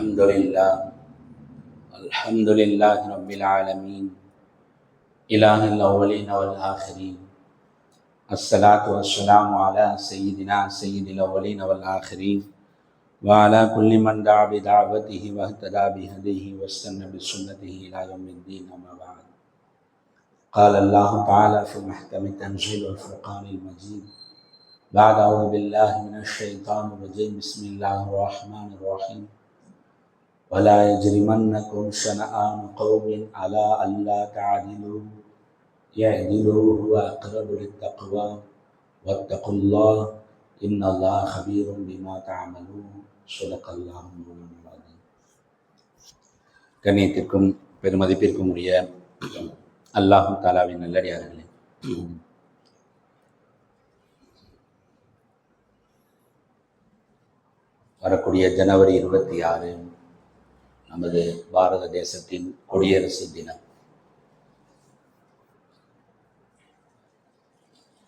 الحمد لله الحمد لله رب العالمين. إله الأولين والآخرين. الصلاة والسلام على سيدنا سيد الأولين والآخرين. وعلى كل من دعا بدعوته واهتدى بهديه واستنى بسنته إلى يوم الدين أما بعد. قال الله تعالى في محكم تنزيل الفرقان المجيد بعد أعوذ بالله من الشيطان الرجيم. بسم الله الرحمن الرحيم. ولا يجرمنكم شنآن قوم على ألا تعدلوا يعدلوا هو أقرب للتقوى واتقوا الله إن الله خبير بما تعملون صدق الله مولانا العظيم கண்ணியத்திற்கும் பெருமதிப்பிற்கும் உரிய அல்லாஹு தாலாவின் நல்லடியார்களே வரக்கூடிய ஜனவரி இருபத்தி ஆறு நமது பாரத தேசத்தின் குடியரசு தினம்.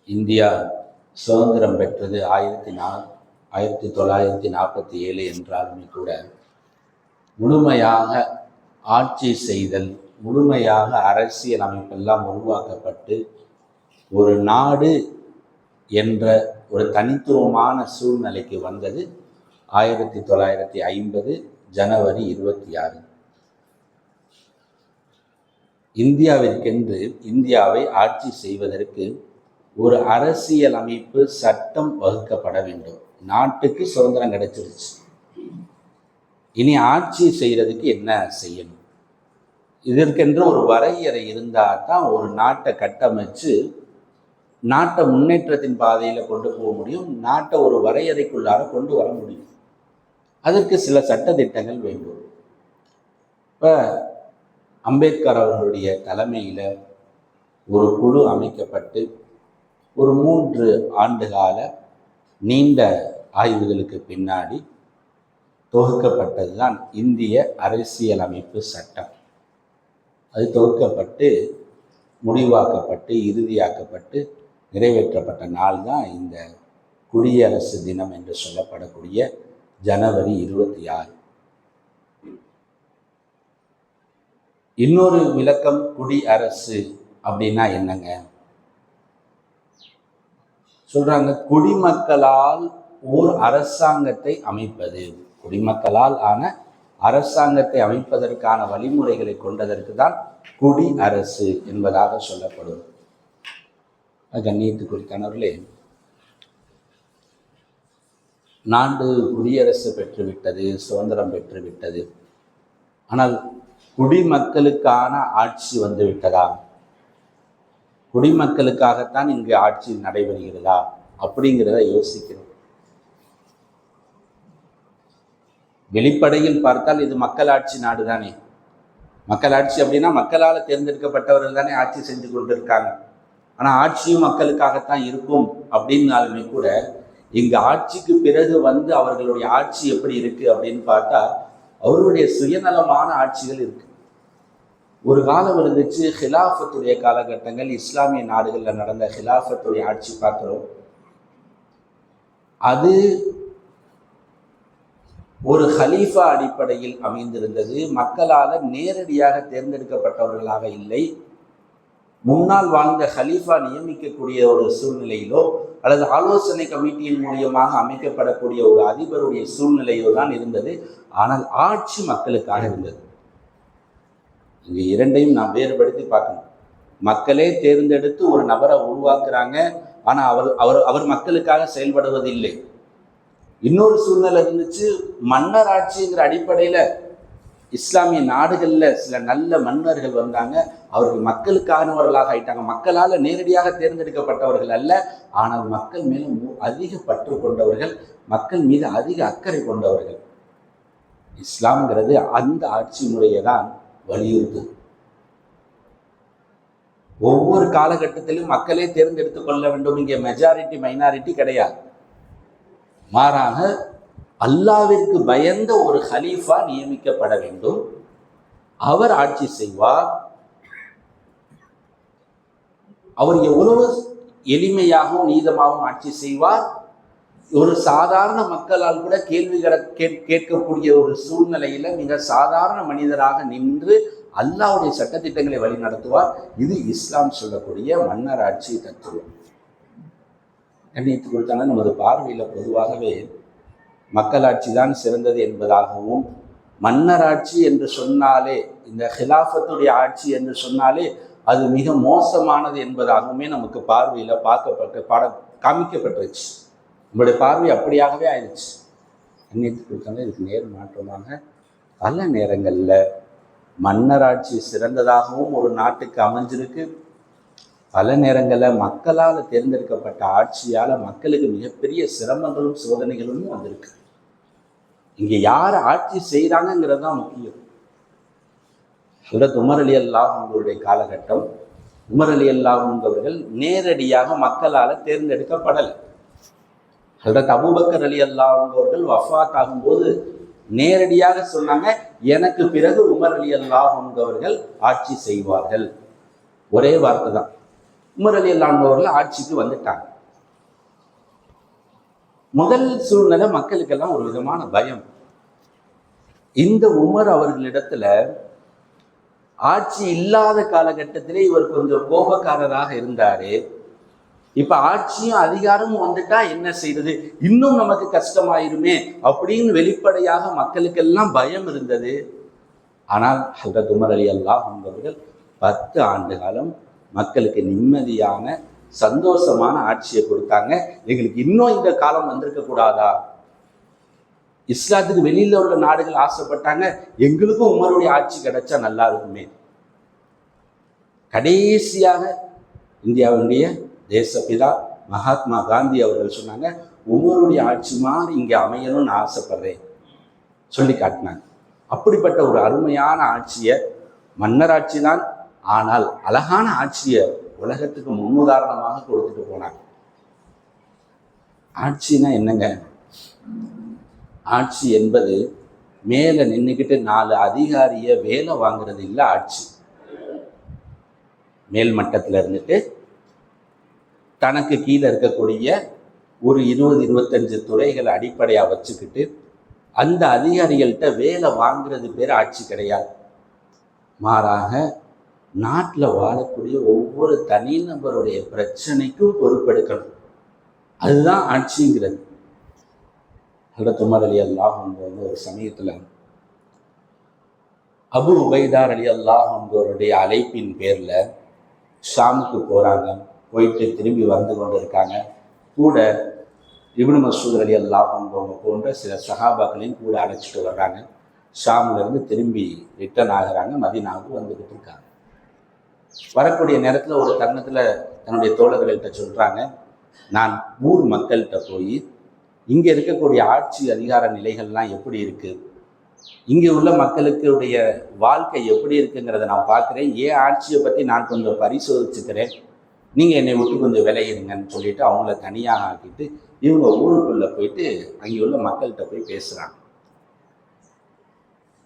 இந்தியா சுதந்திரம் பெற்றது ஆயிரத்தி நா ஆயிரத்தி தொள்ளாயிரத்தி நாற்பத்தி ஏழு என்றாலுமே கூட முழுமையாக ஆட்சி செய்தல் முழுமையாக அரசியல் அமைப்பெல்லாம் உருவாக்கப்பட்டு ஒரு நாடு என்ற ஒரு தனித்துவமான சூழ்நிலைக்கு வந்தது. ஆயிரத்தி தொள்ளாயிரத்தி ஐம்பது ஜனவரி இருபத்தி ஆறு இந்தியாவிற்கென்று இந்தியாவை ஆட்சி செய்வதற்கு ஒரு அரசியல் அமைப்பு சட்டம் வகுக்கப்பட வேண்டும். நாட்டுக்கு சுதந்திரம் கிடைச்சிருச்சு. இனி ஆட்சி செய்யறதுக்கு என்ன செய்யணும்? இதற்கென்று ஒரு வரையறை இருந்தால் தான் ஒரு நாட்டை கட்டமைச்சு நாட்டை முன்னேற்றத்தின் பாதையில் கொண்டு போக முடியும். நாட்டை ஒரு வரையறைக்குள்ளார கொண்டு வர முடியும். அதற்கு சில சட்ட திட்டங்கள் வேண்டும். இப்போ அம்பேத்கர் அவர்களுடைய தலைமையில் ஒரு குழு அமைக்கப்பட்டு ஒரு மூன்று ஆண்டுகால நீண்ட ஆய்வுகளுக்கு பின்னாடி தொகுக்கப்பட்டது தான் இந்திய அரசியலமைப்பு சட்டம். அது தொகுக்கப்பட்டு முடிவாக்கப்பட்டு இறுதியாக்கப்பட்டு நிறைவேற்றப்பட்ட நாள் தான் இந்த குடியரசு தினம் என்று சொல்லப்படக்கூடிய ஜனவரி இருபத்தி ஆறு. இன்னொரு விளக்கம் குடி அரசு அப்படின்னா என்னங்க? சொல்றாங்க குடிமக்களால் ஓர் அரசாங்கத்தை அமைப்பது. குடிமக்களால் ஆன அரசாங்கத்தை அமைப்பதற்கான வழிமுறைகளை கொண்டதற்கு தான் குடி அரசு என்பதாக சொல்லப்படும். கண்ணியத்துக்குரித்தானவர்களே நாடு குடியரசு பெற்றுவிட்டது சுதந்திரம் பெற்றுவிட்டது. ஆனால் குடிமக்களுக்கான ஆட்சி வந்து விட்டதா குடிமக்களுக்காகத்தான் இங்கு ஆட்சி நடைபெறுகிறதா? அப்படிங்கிறத யோசிக்கிறோம். வெளிப்படையில் பார்த்தால் இது மக்களாட்சி நாடு தானே மக்களாட்சி அப்படின்னா மக்களால் தேர்ந்தெடுக்கப்பட்டவர்கள் தானே ஆட்சி செஞ்சு கொண்டிருக்காங்க. ஆனால் ஆட்சியும் மக்களுக்காகத்தான் இருக்கும் அப்படின்னாலுமே கூட இங்கு ஆட்சிக்கு பிறகு வந்து அவர்களுடைய ஆட்சி எப்படி இருக்கு அப்படின்னு பார்த்தா அவர்களுடைய சுயநலமான ஆட்சிகள் இருக்கு. ஒரு காலம் இருந்துச்சு ஹிலாஃபத்துடைய காலகட்டங்கள் இஸ்லாமிய நாடுகளில் நடந்த ஹிலாஃபத்துடைய ஆட்சி பார்க்குறோம். அது ஒரு ஹலீஃபா அடிப்படையில் அமைந்திருந்தது. மக்களால் நேரடியாக தேர்ந்தெடுக்கப்பட்டவர்களாக இல்லை. முன்னால் வாழ்ந்த ஹலீஃபா நியமிக்கக்கூடிய ஒரு சூழ்நிலையிலோ அல்லது ஆலோசனை கமிட்டியின் மூலியமாக அமைக்கப்படக்கூடிய ஒரு அதிபருடைய சூழ்நிலையோ தான் இருந்தது. ஆனால் ஆட்சி மக்களுக்காக இருந்தது. இங்கே இரண்டையும் நாம் வேறுபடுத்தி பார்க்கணும். மக்களே தேர்ந்தெடுத்து ஒரு நபரை உருவாக்குறாங்க. ஆனால் அவர் அவர் அவர் மக்களுக்காக செயல்படுவதில்லை. இன்னொரு சூழ்நிலை இருந்துச்சு. மன்னர் ஆட்சிங்கிற அடிப்படையில் இஸ்லாமிய நாடுகளில் சில நல்ல மன்னர்கள் வந்தாங்க. அவர்கள் மக்களுக்கானவர்களாக ஆயிட்டாங்க. மக்களால் நேரடியாக தேர்ந்தெடுக்கப்பட்டவர்கள் அல்ல. ஆனால் மக்கள் மேலும் அதிக பற்று கொண்டவர்கள் மக்கள் மீது அதிக அக்கறை கொண்டவர்கள். இஸ்லாம்ங்கிறது அந்த ஆட்சி முறையை தான் வலியுறுத்து ஒவ்வொரு காலகட்டத்திலும் மக்களே தேர்ந்தெடுத்துக் கொள்ள வேண்டும் இங்கே மெஜாரிட்டி மைனாரிட்டி கிடையாது. மாறாக அல்லாவிற்கு பயந்த ஒரு ஹலீஃபா நியமிக்கப்பட வேண்டும். அவர் ஆட்சி செய்வார். அவர் எவ்வளவு எளிமையாகவும் நீதமாகவும் ஆட்சி செய்வார். ஒரு சாதாரண மக்களால் கூட கேள்விகளை கேட்- கேட்கக்கூடிய ஒரு சூழ்நிலையில மிக சாதாரண மனிதராக நின்று அல்லாவுடைய சட்டத்திட்டங்களை வழி நடத்துவார். இது இஸ்லாம் சொல்லக்கூடிய மன்னராட்சி தத்துவம். கண்ணியத்து கொடுத்தாங்க நமது பார்வையில் பொதுவாகவே மக்களாட்சி தான் சிறந்தது என்பதாகவும் மன்னராட்சி என்று சொன்னாலே இந்த ஹிலாஃபத்துடைய ஆட்சி என்று சொன்னாலே அது மிக மோசமானது என்பதாகவுமே நமக்கு பார்வையில் பார்க்கப்பட்டு பாட காமிக்கப்பட்டுருச்சு. நம்மளுடைய பார்வை அப்படியாகவே ஆயிடுச்சு. அந்நியத்துக்கு இதுக்கு நேர் மாற்றமாக பல நேரங்களில் மன்னராட்சி சிறந்ததாகவும் ஒரு நாட்டுக்கு அமைஞ்சிருக்கு. பல நேரங்களில் மக்களால் தேர்ந்தெடுக்கப்பட்ட ஆட்சியால் மக்களுக்கு மிகப்பெரிய சிரமங்களும் சோதனைகளும் வந்திருக்கு. இங்கே யார் ஆட்சி செய்கிறாங்கங்கிறது தான் முக்கியம். ஹலரத் உமர் அலி அல்லாஹ் உங்களுடைய காலகட்டம். உமர் அலி அல்லாஹ் என்பவர்கள் நேரடியாக மக்களால் தேர்ந்தெடுக்கப்படலை. ஹலரத் அபுபக்கர் அலி அல்லாஹ் என்பவர்கள் வஃபாத் ஆகும்போது நேரடியாக சொன்னாங்க எனக்கு பிறகு உமர் அலி அல்லாஹ் என்பவர்கள் ஆட்சி செய்வார்கள். ஒரே வார்த்தை தான். உமர் அலி அல்லாஹ் என்பவர்கள் ஆட்சிக்கு வந்துட்டாங்க. முதல் சூழ்நிலை மக்களுக்கெல்லாம் ஒரு விதமான பயம். இந்த உமர் அவர்களிடத்துல ஆட்சி இல்லாத காலகட்டத்திலே இவர் கொஞ்சம் கோபக்காரராக இருந்தாரு. இப்ப ஆட்சியும் அதிகாரமும் வந்துட்டா என்ன செய்யறது இன்னும் நமக்கு கஷ்டமாயிருமே அப்படின்னு வெளிப்படையாக மக்களுக்கெல்லாம் பயம் இருந்தது. ஆனால் ஹல்ரத் உமர் அலி அல்லாஹ் என்பவர்கள் பத்து ஆண்டு காலம் மக்களுக்கு நிம்மதியான சந்தோஷமான ஆட்சியை கொடுத்தாங்க. எங்களுக்கு இன்னும் இந்த காலம் வந்திருக்க கூடாதா? இஸ்லாத்துக்கு வெளியில உள்ள நாடுகள் ஆசைப்பட்டாங்க. எங்களுக்கும் உமருடைய ஆட்சி கிடைச்சா நல்லா இருக்குமே. கடைசியாக இந்தியாவுடைய தேசப்பிதா மகாத்மா காந்தி அவர்கள் சொன்னாங்க உமருடைய ஆட்சி மாதிரி இங்கே அமையணும்னு ஆசைப்படுறேன். சொல்லி காட்டினாங்க. அப்படிப்பட்ட ஒரு அருமையான ஆட்சியை மன்னராட்சி தான் ஆனால் அழகான ஆட்சியை உலகத்துக்கு முன்னுதாரணமாக கொடுத்துட்டு போனாங்க. ஆட்சினா என்னங்க? ஆட்சி என்பது மேலே நின்றுக்கிட்டு நாலு அதிகாரிய வேலை வாங்குறது இல்லை ஆட்சி. மேல் மட்டத்தில் இருந்துட்டு தனக்கு கீழே இருக்கக்கூடிய ஒரு இருபது இருபத்தஞ்சு துறைகளை அடிப்படையாக வச்சுக்கிட்டு அந்த அதிகாரிகள்கிட்ட வேலை வாங்குறது பேர் ஆட்சி கிடையாது. மாறாக நாட்டில் வாழக்கூடிய ஒவ்வொரு தனிநபருடைய பிரச்சனைக்கும் பொறுப்பெடுக்கணும். அதுதான் ஆட்சிங்கிறது. ஹலரத் உமர் அலி அல்லாஹ் வந்து ஒரு சமயத்தில் அபு உபைதார் அலி அல்லாஹ் என்பவருடைய அழைப்பின் பேரில் ஷாமுக்கு போகிறாங்க போயிட்டு திரும்பி வந்து கொண்டு இருக்காங்க கூட இப்னு மசூத் அலி அல்லாஹ் என்பவங்க போன்ற சில சஹாபாக்களையும் கூட அழைச்சிட்டு வர்றாங்க. ஷாம்லேருந்து திரும்பி ரிட்டர்ன் ஆகுறாங்க. மதினாவுக்கு வந்துக்கிட்டு இருக்காங்க. வரக்கூடிய நேரத்தில் ஒரு தருணத்தில் தன்னுடைய தோழர்கள்கிட்ட சொல்கிறாங்க நான் ஊர் மக்கள்கிட்ட போய் இங்கே இருக்கக்கூடிய ஆட்சி அதிகார நிலைகள்லாம் எப்படி இருக்குது இங்கே உள்ள மக்களுக்குடைய வாழ்க்கை எப்படி இருக்குங்கிறத நான் பார்க்குறேன் ஏன் ஆட்சியை பற்றி நான் கொஞ்சம் பரிசோதிச்சுக்கிறேன். நீங்கள் என்னை விட்டு கொஞ்சம் விளையிடுங்கன்னு சொல்லிட்டு அவங்கள தனியாக ஆக்கிட்டு இவங்க ஊருக்குள்ளே போயிட்டு அங்கே உள்ள மக்கள்கிட்ட போய் பேசுகிறாங்க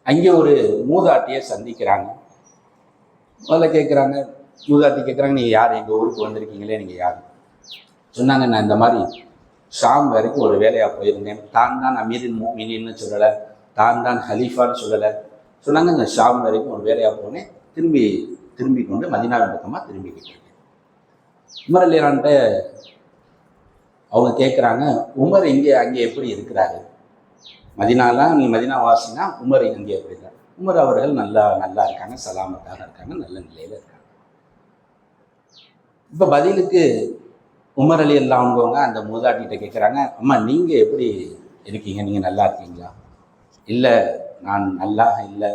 அங்கே ஒரு மூதாட்டியை சந்திக்கிறாங்க. முதல்ல கேட்குறாங்க மூதாட்டி கேட்குறாங்க நீங்கள் யார்? எங்கள் ஊருக்கு வந்திருக்கீங்களே? நீங்கள் யார்? சொன்னாங்க நான் இந்த மாதிரி ஷாம் வரைக்கும் ஒரு வேலையாக போயிருந்தேன். தான் தான் அமீரின் மீனின்னு சொல்லலை. தான் தான் ஹலீஃபான்னு சொல்லலை. சொன்னாங்க இந்த ஷாம் வரைக்கும் ஒரு வேலையாக போனேன். திரும்பி திரும்பி கொண்டு மதினாவின் பக்கமாக திரும்பிக்கிட்டு இருக்கேன் உமர் அலிரான்ட்ட அவங்க கேட்குறாங்க உமர் இங்கே அங்கே எப்படி இருக்கிறாரு? மதினாலாம் நீ மதினா வாசினா உமர் இங்கே எப்படி இருக்கிறார் உமர் அவர்கள் நல்லா நல்லா இருக்காங்க சலாமத்தாக இருக்காங்க நல்ல நிலையில் இருக்காங்க. இப்போ பதிலுக்கு உமர் அலி அல்லாமவங்க அந்த மூதாட்டிகிட்ட கேட்குறாங்க அம்மா நீங்கள் எப்படி இருக்கீங்க? நீங்கள் நல்லா இருக்கீங்களா? இல்லை நான் நல்லா இல்லை.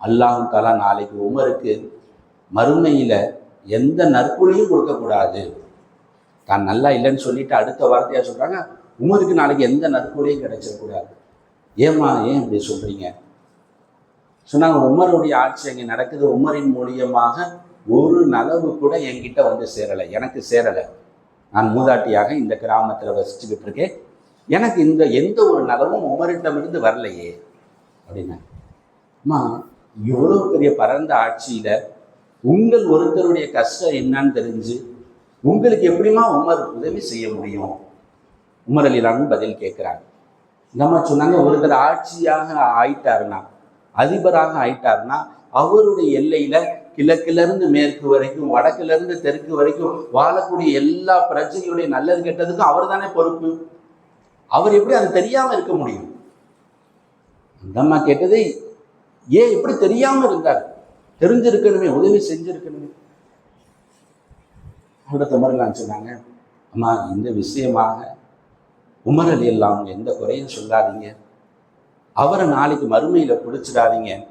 அல்லாஹும் தாலா நாளைக்கு உமருக்கு மறுமையில் எந்த நற்கூலியும் கொடுக்கக்கூடாது தான் நல்லா இல்லைன்னு சொல்லிட்டு அடுத்த வார்த்தையாக சொல்கிறாங்க உமருக்கு நாளைக்கு எந்த நற்கூலியும் கிடைச்சிடக்கூடாது ஏம்மா ஏன் இப்படி சொல்கிறீங்க சொன்னாங்க உமருடைய ஆட்சி அங்கே நடக்குது. உமரின் மூலியமாக ஒரு நலவு கூட என்கிட்ட வந்து சேரலை. எனக்கு சேரலை. நான் மூதாட்டியாக இந்த கிராமத்தில் வசிச்சுக்கிட்டு இருக்கேன். எனக்கு இந்த எந்த ஒரு நலவும் உமரிடமிருந்து வரலையே. அப்படின்னா அம்மா இவ்வளோ பெரிய பரந்த ஆட்சியில் உங்கள் ஒருத்தருடைய கஷ்டம் என்னன்னு தெரிஞ்சு உங்களுக்கு எப்படிம்மா உமர் உதவி செய்ய முடியும்? உமர் அலிலான்னு பதில் கேட்குறாங்க. இந்த அம்மா சொன்னாங்க ஒருத்தர் ஆட்சியாக ஆயிட்டாருன்னா அதிபராக ஆயிட்டாருன்னா அவருடைய எல்லையில கிழக்கிலிருந்து மேற்கு வரைக்கும் வடக்குல இருந்து தெற்கு வரைக்கும் வாழக்கூடிய எல்லா பிரச்சனைகளுடைய நல்லது கெட்டதுக்கும் அவர் தானே பொறுப்பு? அவர் எப்படி அது தெரியாம இருக்க முடியும்? அந்த அம்மா கேட்டது ஏன் எப்படி தெரியாம இருந்தார்? தெரிஞ்சிருக்கணுமே உதவி செஞ்சிருக்கணுமே. அடுத்த முறை சொன்னாங்க அம்மா இந்த விஷயமாக உமரல் அலி எல்லாம் எந்த குறையும் சொல்லாதீங்க. அவரை நாளைக்கு மறுமையில பிடிச்சிடாதீங்க.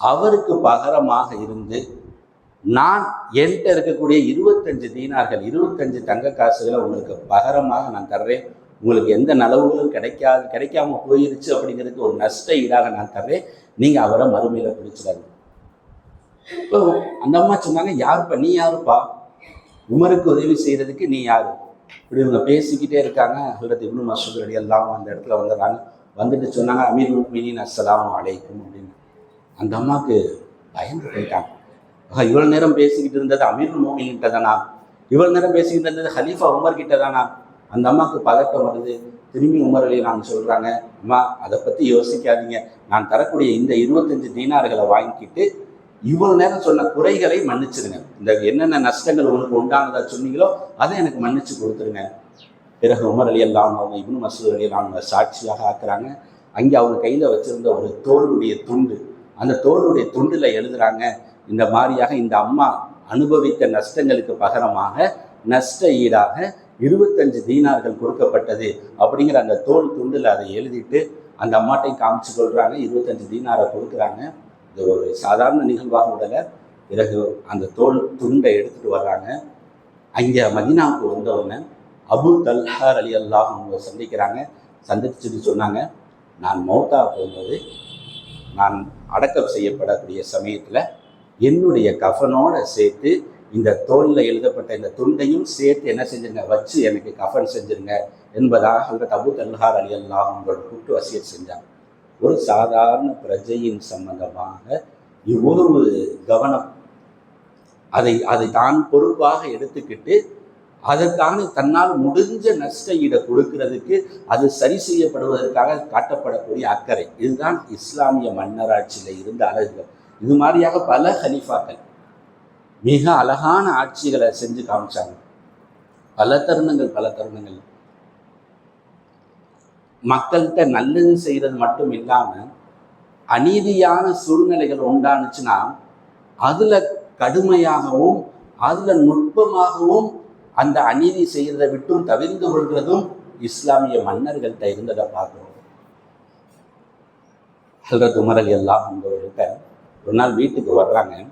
அவருக்கு பகரமாக இருந்து நான் என்கிட்ட இருக்கக்கூடிய இருபத்தஞ்சு தீனார்கள் இருபத்தஞ்சு தங்க காசுகளை உங்களுக்கு பகரமாக நான் தர்றேன். உங்களுக்கு எந்த நலவுகளும் கிடைக்காது கிடைக்காம போயிருச்சு அப்படிங்கிறதுக்கு ஒரு நஷ்ட ஈடாக நான் தர்றேன். நீங்க அவரை மறுமையில பிடிச்சிடாதீங்க. இப்போ அந்த அம்மா சொன்னாங்க யாருப்பா நீ யாருப்பா? உமருக்கு உதவி செய்யறதுக்கு நீ யாரு? இப்படி இவங்க பேசிக்கிட்டே இருக்காங்க. ஹலரத் இப்னு மசூத் அலி எல்லாம் அந்த இடத்துல வந்துடுறாங்க. வந்துட்டு சொன்னாங்க அமீர் முக்மினின் அஸ்லாம் அலைக்கும் அப்படின்னு. அந்த அம்மாவுக்கு பயந்து போயிட்டாங்க. ஆஹா, நேரம் பேசிக்கிட்டு இருந்தது அமீர் மோமின்கிட்ட தானா? இவ்வளோ நேரம் பேசிக்கிட்டு இருந்தது ஹலீஃபா உமர் கிட்ட தானா? அந்த அம்மாவுக்கு பதட்டம் வருது. திரும்பி உமர் அலி நான் சொல்கிறாங்க அம்மா அதை பற்றி யோசிக்காதீங்க. நான் தரக்கூடிய இந்த இருபத்தஞ்சு தீனார்களை வாங்கிக்கிட்டு இவ்வளோ நேரம் சொன்ன குறைகளை மன்னிச்சிருங்க. இந்த என்னென்ன நஷ்டங்கள் உங்களுக்கு உண்டானதாக சொன்னீங்களோ அதை எனக்கு மன்னிச்சு கொடுத்துருங்க. பிறகு உமர் அலி அல்லாம் அவங்க இப்னு மசூத் அலி அல்லாம் சாட்சியாக ஆக்குறாங்க. அங்கே அவங்க கையில் வச்சிருந்த ஒரு தோளுடைய துண்டு. அந்த தோளுடைய துண்டில் எழுதுறாங்க இந்த மாதிரியாக இந்த அம்மா அனுபவித்த நஷ்டங்களுக்கு பகரமாக நஷ்ட ஈடாக இருபத்தஞ்சு தீனார்கள் கொடுக்கப்பட்டது அப்படிங்கிற அந்த தோல் துண்டில் அதை எழுதிட்டு அந்த அம்மாட்டையும் காமிச்சு கொள்கிறாங்க இருபத்தஞ்சு தீனாரை கொடுக்குறாங்க. இது ஒரு சாதாரண நிகழ்வாக உடலை. பிறகு அந்த தோல் துண்டை எடுத்துகிட்டு வர்றாங்க. அங்கே மதினாவுக்கு வந்தவங்க அபு தல்ஹார் அலி அல்லாஹ் அவங்க சந்திக்கிறாங்க. சந்திச்சுட்டு சொன்னாங்க நான் மௌத்தா போகும்போது நான் அடக்கம் செய்யப்படக்கூடிய சமயத்தில் என்னுடைய கஃனோட சேர்த்து இந்த தோலில் எழுதப்பட்ட இந்த துண்டையும் சேர்த்து என்ன செஞ்சிருங்க? வச்சு எனக்கு கஃன் செஞ்சிருங்க. என்பதாக ஹல்ரத் அபு தல்ஹார் அலி அல்லாஹ் அவங்களோட கூட்டு வசியத் செஞ்சாங்க. ஒரு சாதாரண பிரஜையின் சம்பந்தமாக இவ்வளவு கவனம் அதை அதை தான் பொறுப்பாக எடுத்துக்கிட்டு அதற்கான தன்னால் முடிஞ்ச நஷ்ட ஈடை கொடுக்கிறதுக்கு அது சரி செய்யப்படுவதற்காக காட்டப்படக்கூடிய அக்கறை. இதுதான் இஸ்லாமிய மன்னராட்சியில் இருந்த அழகுகள். இது மாதிரியாக பல ஹலீஃபாக்கள் மிக அழகான ஆட்சிகளை செஞ்சு காமிச்சாங்க. பல தருணங்கள் பல தருணங்கள். மக்கள்கிட்ட நல்லது செய்கிறது மட்டும் இல்லாமல் அநீதியான சூழ்நிலைகள் உண்டானுச்சுன்னா அதில் கடுமையாகவும் அதில் நுட்பமாகவும் அந்த அநீதி செய்கிறதை விட்டும் தவிர்ந்து கொள்கிறதும் இஸ்லாமிய மன்னர்கள்ட்ட இருந்ததை பார்க்குறோம். ஹல்ரத் உமரல் எல்லாம் அல்லாஹ் ஒரு நாள் வீட்டுக்கு வர்றாங்க.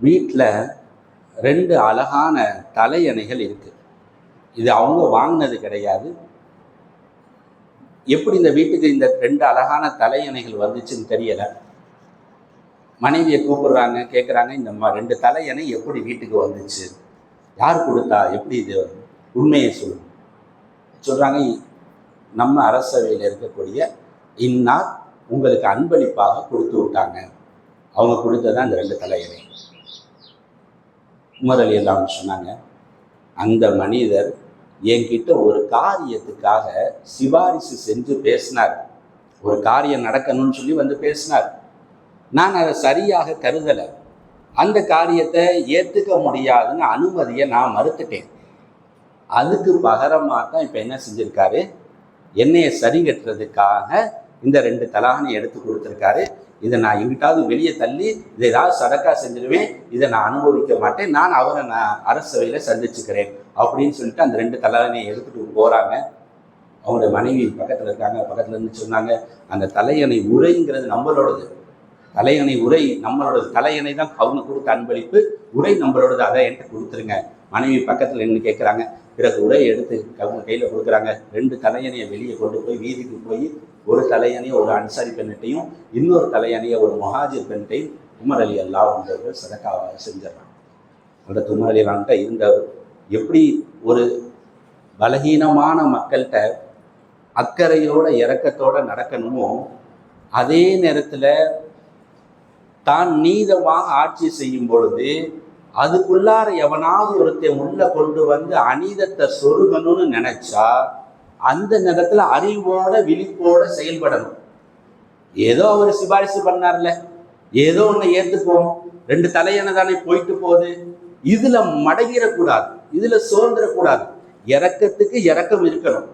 வீட்டில் ரெண்டு அழகான தலையணைகள் இருக்கு. இது அவங்க வாங்கினது கிடையாது. எப்படி இந்த வீட்டுக்கு இந்த ரெண்டு அழகான தலையணைகள் வந்துச்சுன்னு தெரியலை. மனைவியை கூப்பிடுறாங்க கேட்குறாங்க இந்த ரெண்டு தலையணை எப்படி வீட்டுக்கு வந்துச்சு? யார் கொடுத்தா எப்படி இது உண்மையை சொல்லும்? சொல்கிறாங்க நம்ம அரசவையில் இருக்கக்கூடிய இன்னார் உங்களுக்கு அன்பளிப்பாக கொடுத்து விட்டாங்க. அவங்க கொடுத்ததான் அந்த ரெண்டு தலையணை. உமர் அலி எல்லாம் சொன்னாங்க அந்த மனிதர் என்கிட்ட ஒரு காரியத்துக்காக சிபாரிசு செஞ்சு பேசினார். ஒரு காரியம் நடக்கணும்னு சொல்லி வந்து பேசினார். நான் அதை சரியாக கருதலை. அந்த காரியத்தை ஏற்றுக்க முடியாதுன்னு அனுமதியை நான் மறுத்துட்டேன். அதுக்கு பகரமாக தான் இப்போ என்ன செஞ்சுருக்காரு? என்னையை சரி கட்டுறதுக்காக இந்த ரெண்டு தலாகனை எடுத்து கொடுத்துருக்காரு. இதை நான் எங்கிட்டாவது வெளியே தள்ளி இதை ஏதாவது சடக்காக செஞ்சிருவேன். இதை நான் அனுபவிக்க மாட்டேன். நான் அவரை நான் அரசவையில் சந்திச்சுக்கிறேன் அப்படின்னு சொல்லிட்டு அந்த ரெண்டு தலாகனையை எடுத்துகிட்டு போகிறாங்க அவங்களுடைய மனைவி பக்கத்தில் இருக்காங்க. பக்கத்தில் இருந்து சொன்னாங்க அந்த தலையணை உரைங்கிறது நம்மளோடது. தலையணை உரை நம்மளோட தலையணை தான் அவங்க கொடுத்த அன்பளிப்பு. உரை நம்மளோடது. அதை என்கிட்ட கொடுத்துருங்க. மனைவி பக்கத்தில் நின்று கேட்குறாங்க பிறகு உரை எடுத்து அவங்க கையில் கொடுக்குறாங்க. ரெண்டு தலையணையை வெளியே கொண்டு போய் வீதிக்கு போய் ஒரு தலையணையை ஒரு அன்சாரி பெண்ணிட்டையும் இன்னொரு தலையணையை ஒரு மொஹாஜிர் பெண்ணிட்டையும் உமர் அலி அல்லாஹ் வந்தவர்கள் சதக்காவாக செஞ்சிடறாங்க. அந்த உமர் அலி அல்லான்ட்ட இருந்த எப்படி ஒரு பலகீனமான மக்கள்கிட்ட அக்கறையோட இறக்கத்தோடு நடக்கணுமோ அதே நேரத்தில் தான் நீதமாக ஆட்சி செய்யும் பொழுது அதுக்குள்ளார எவனாவது ஒருத்தன் உள்ள கொண்டு வந்து அநீதத்தை சொருகணும்னு நினைச்சா அந்த நேரத்தில் அறிவோட விழிப்போட செயல்படணும். ஏதோ அவர் சிபாரிசு பண்ணார்ல. ஏதோ ஒன்று ஏத்துக்குவோம். ரெண்டு தலையணை தானே போயிட்டு போகுது. இதில் மடங்கிடக்கூடாது. இதில் சோர்ந்துடக்கூடாது. இறக்கத்துக்கு இறக்கம் இருக்கணும்.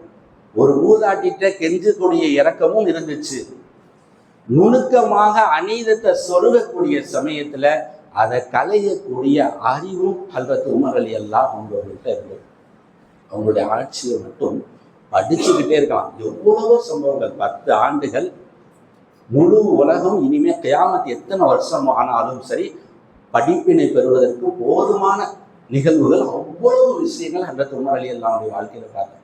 ஒரு மூதாட்டிட்ட கெஞ்சக்கூடிய இறக்கமும் இருந்துச்சு. நுணுக்கமாக அநீதத்தை சொருகக்கூடிய சமயத்தில் அதை கலையக்கூடிய அறிவும் ஹல்ரத் உமர்கள் எல்லாம் அவங்ககிட்ட இருந்தது. அவங்களுடைய ஆட்சியை மட்டும் படிச்சுக்கிட்டே இருக்கலாம். எவ்வளவோ சம்பவங்கள் பத்து ஆண்டுகள் முழு உலகம் இனிமே கயாமத்து எத்தனை வருஷம் ஆனாலும் சரி படிப்பினை பெறுவதற்கு போதுமான நிகழ்வுகள் அவ்வளவு விஷயங்கள் அந்த உமர் அலி அல்லாவுடைய வாழ்க்கையில் இருக்காங்க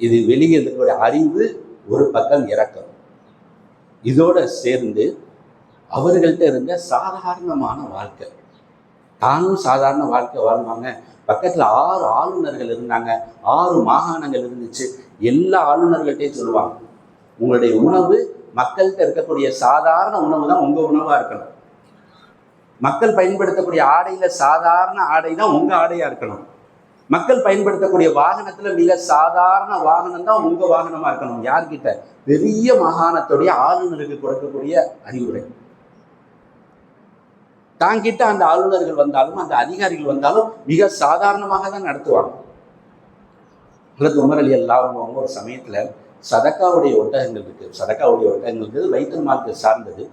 இது வெளியே இருக்கக்கூடிய அறிவு ஒரு பக்கம் இறக்கம். இதோட சேர்ந்து அவர்கள்ட்ட இருந்த சாதாரணமான வாழ்க்கை. தானும் சாதாரண வாழ்க்கை வாழ்ந்தாங்க. பக்கத்தில் ஆறு ஆளுநர்கள் இருந்தாங்க. ஆறு மாகாணங்கள் இருந்துச்சு. எல்லா ஆளுநர்கள்ட்டையும் சொல்லுவாங்க. உங்களுடைய உணவு மக்கள்கிட்ட இருக்கக்கூடிய சாதாரண உணவு தான் உங்கள் உணவாக இருக்கணும். மக்கள் பயன்படுத்தக்கூடிய ஆடையில் சாதாரண ஆடை தான் உங்கள் ஆடையாக இருக்கணும். மக்கள் பயன்படுத்தக்கூடிய வாகனத்துல மிக சாதாரண வாகனம் தான் உங்க வாகனமா இருக்கணும். யார்கிட்ட? பெரிய மாகாணத்துடைய ஆளுநருக்கு கொடுக்கக்கூடிய அறிவுரை. தாங்கிட்ட அந்த ஆளுநர்கள் வந்தாலும் அந்த அதிகாரிகள் வந்தாலும் மிக சாதாரணமாக தான் நடத்துவாங்க. அல்லது உமர் அலி அல்லா அவங்க ஒரு சமயத்துல சதக்காவுடைய ஒட்டகங்கள் இருக்கு. சதக்காவுடைய ஒட்டகங்கள் வைத்தல் மார்க்கு சார்ந்தது.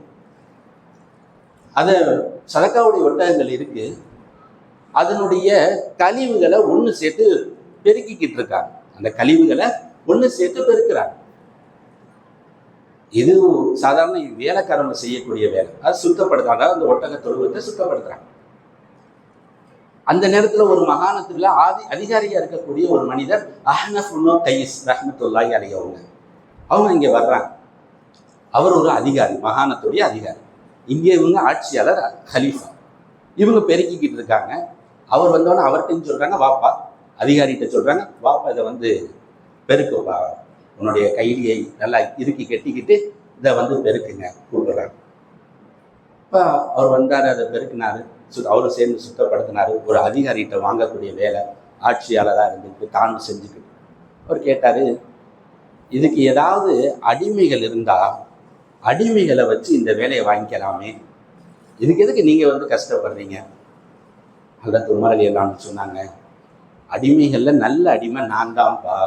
அது சதக்காவுடைய ஒட்டகங்கள் இருக்கு. அதனுடைய கழிவுகளை ஒன்று சேர்த்து பெருக்கிக்கிட்டு இருக்காங்க. அந்த கழிவுகளை ஒன்று சேர்த்து பெருக்கிறாங்க. இது சாதாரண வேலைக்காரங்க செய்யக்கூடிய வேலை. அது சுத்தப்படுத்துறாங்க. அந்த ஒட்டக தொழுவத்தை சுத்தப்படுத்துறாங்க. அந்த நேரத்துல ஒரு மகாணத்துல ஆதி அதிகாரியா இருக்கக்கூடிய ஒரு மனிதர் அஹ்னஃப் கைஸ் ரஹமத்துல்லாஹி அலையவங்க அவங்க. அவங்க இங்க வர்றாங்க. அவர் ஒரு அதிகாரி மகாணத்துடைய அதிகாரி. இங்கே இவங்க ஆட்சியாளர் ஹலீஃபா இவங்க பெருக்கிக்கிட்டு இருக்காங்க. அவர் வந்தோடனே அவர்கிட்டையும் சொல்கிறாங்க வாப்பா அதிகாரிகிட்ட சொல்கிறாங்க வாப்பா இதை வந்து பெருக்குப்பா உன்னுடைய கைலியை நல்லா இறுக்கி கட்டிக்கிட்டு இதை வந்து பெருக்குங்க கூப்பிடுறாங்க. இப்போ அவர் வந்தார் அதை பெருக்கினார் சு அவரும் சேர்ந்து சுத்தப்படுத்தினாரு ஒரு அதிகாரிகிட்ட வாங்கக்கூடிய வேலை ஆட்சியாளராக இருந்துட்டு தானும் செஞ்சுக்கிட்டு. அவர் கேட்டார் இதுக்கு ஏதாவது அடிமைகள் இருந்தால் அடிமைகளை வச்சு இந்த வேலையை வாங்கிக்கலாமே. இதுக்கு எதுக்கு நீங்கள் வந்து கஷ்டப்படுறீங்க? அல்ல தும்மரலி எல்லாம் சொன்னாங்க அடிமைகளில் நல்ல அடிமை நான் தான்ப்பா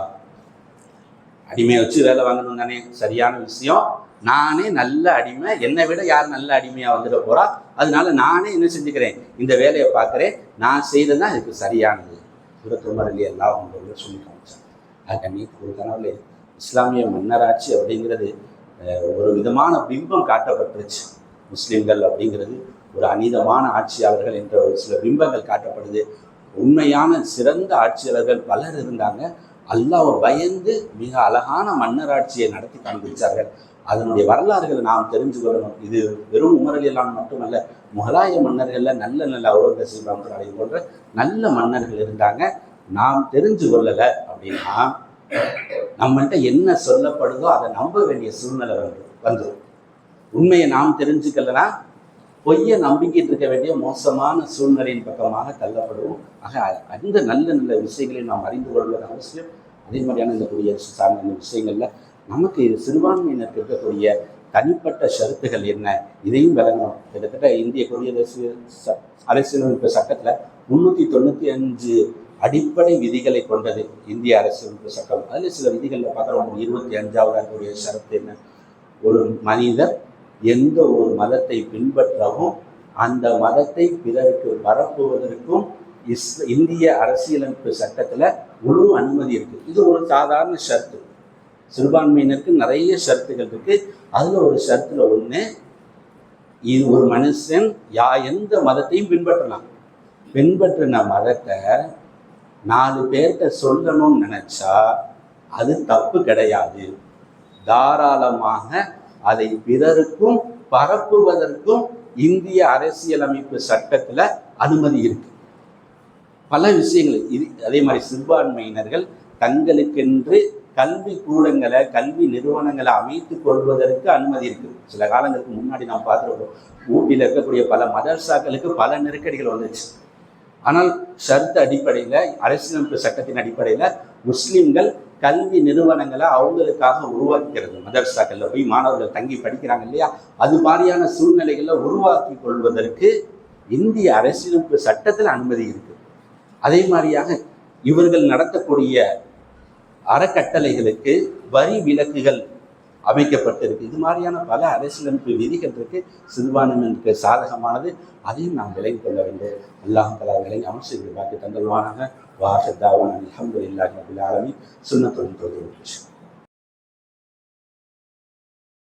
அடிமையை வச்சு வேலை வாங்கணும் தானே சரியான விஷயம். நானே நல்ல அடிமை என்னை விட யார் நல்ல அடிமையாக வந்துட போறா? அதனால நானே என்ன செஞ்சுக்கிறேன்? இந்த வேலையை பார்க்குறேன். நான் செய்ததான் இதுக்கு சரியானது. சுரத்துமரலி எல்லாம் அவங்களோட சொல்லி காமிச்சாங்க. ஆக ஒரு கனவுல இஸ்லாமிய மன்னராட்சி அப்படிங்கிறது ஒரு விதமான பிம்பம் காட்டப்பட்டுருச்சு. முஸ்லீம்கள் அப்படிங்கிறது ஒரு அநீதமான ஆட்சியாளர்கள் என்ற ஒரு சில பிம்பங்கள் காட்டப்படுது. உண்மையான சிறந்த ஆட்சியாளர்கள் பலர் இருந்தாங்க. அல்லாவை பயந்து மிக அழகான மன்னராட்சியை நடத்தி காண்பிச்சார்கள். அதனுடைய வரலாறுகளை நாம் தெரிஞ்சு கொள்ளணும். இது வெறும் உமரலியலான் மட்டுமல்ல முகலாய மன்னர்களில் நல்ல நல்ல அவுரங்கசீப் ராமராய் போன்ற நல்ல மன்னர்கள் இருந்தாங்க. நாம் தெரிஞ்சு கொள்ளலை அப்படின்னா நம்மள்கிட்ட என்ன சொல்லப்படுதோ அதை நம்ப வேண்டிய சூழ்நிலை வந்து வந்துடும் உண்மையை நாம் தெரிஞ்சுக்கலனா பொய்யை நம்பிக்கிட்டு இருக்க வேண்டிய மோசமான சூழ்நிலையின் பக்கமாக தள்ளப்படுவோம். ஆக அந்த நல்ல நல்ல விஷயங்களை நாம் அறிந்து கொள்வது அவசியம். அதே மாதிரியான இந்த குடியரசு சார்ந்த இந்த விஷயங்களில் நமக்கு இது சிறுபான்மையினருக்கு இருக்கக்கூடிய தனிப்பட்ட ஷரத்துகள் என்ன? இதையும் விளங்கணும். கிட்டத்தட்ட இந்திய குடியரசு ச- அரசியலமைப்பு சட்டத்தில் முன்னூற்றி தொண்ணூற்றி அஞ்சு அடிப்படை விதிகளை கொண்டது இந்திய அரசியலமைப்பு சட்டம். அதில் சில விதிகளில் பார்க்குறோம். இருபத்தி அஞ்சாவது இருக்கக்கூடிய ஷரத்து என்ன? ஒரு மனிதர் எந்த ஒரு மதத்தை பின்பற்றவும் அந்த மதத்தை பிறருக்கு பரப்புவதற்கும் இஸ் இந்திய அரசியலமைப்பு சட்டத்தில் முழு அனுமதி இருக்கு. இது ஒரு சாதாரண ஷர்த்து. சிறுபான்மையினருக்கு நிறைய ஷர்த்துகள் இருக்கு. அதில் ஒரு ஷர்த்தில் ஒன்று இது ஒரு மனுஷன் யா எந்த மதத்தையும் பின்பற்றலாம். பின்பற்றின மதத்தை நாலு பேர்கிட்ட சொல்லணும்னு நினச்சா அது தப்பு கிடையாது. தாராளமாக அதை பிறருக்கும் பரப்புவதற்கும் இந்திய அரசியலமைப்பு சட்டத்துல அனுமதி இருக்கு. பல விஷயங்கள் இது அதே மாதிரி சிறுபான்மையினர்கள் தங்களுக்கென்று கல்வி கூடங்களை கல்வி நிறுவனங்களை அமைத்துக் கொள்வதற்கு அனுமதி இருக்கு. சில காலங்களுக்கு முன்னாடி நாம் பார்த்துருக்கோம் ஊட்டியில் இருக்கக்கூடிய பல மதர்சாக்களுக்கு பல நெருக்கடிகள் வந்துச்சு. ஆனால் ஷர்த் அடிப்படையில் அரசியலமைப்பு சட்டத்தின் அடிப்படையில் முஸ்லீம்கள் கல்வி நிறுவனங்களை அவங்களுக்காக உருவாக்கிறது. மதரசாக்கள்ல போய் மாணவர்கள் தங்கி படிக்கிறாங்க இல்லையா? அது மாதிரியான சூழ்நிலைகளை உருவாக்கி கொள்வதற்கு இந்திய அரசியலமைப்பு சட்டத்தில் அனுமதி இருக்கு. அதே மாதிரியாக இவர்கள் நடத்தக்கூடிய அறக்கட்டளைகளுக்கு வரி விலக்குகள் அமைக்கப்பட்டிருக்கு. இது மாதிரியான பல அரசியலமைப்பு விதிகள் இருக்கு சிறுபான்மையினருக்கு சாதகமானது. அதையும் நாம் விலகி கொள்ள வேண்டும். அல்லாஹ் தலா விலகி அமைச்சர்கள் பார்த்து தந்தல்வானாக வாசத்தாவான அலமதுல்லாஹி ரபில் ஆலமீன். சுன்னத்துடன் தொழில்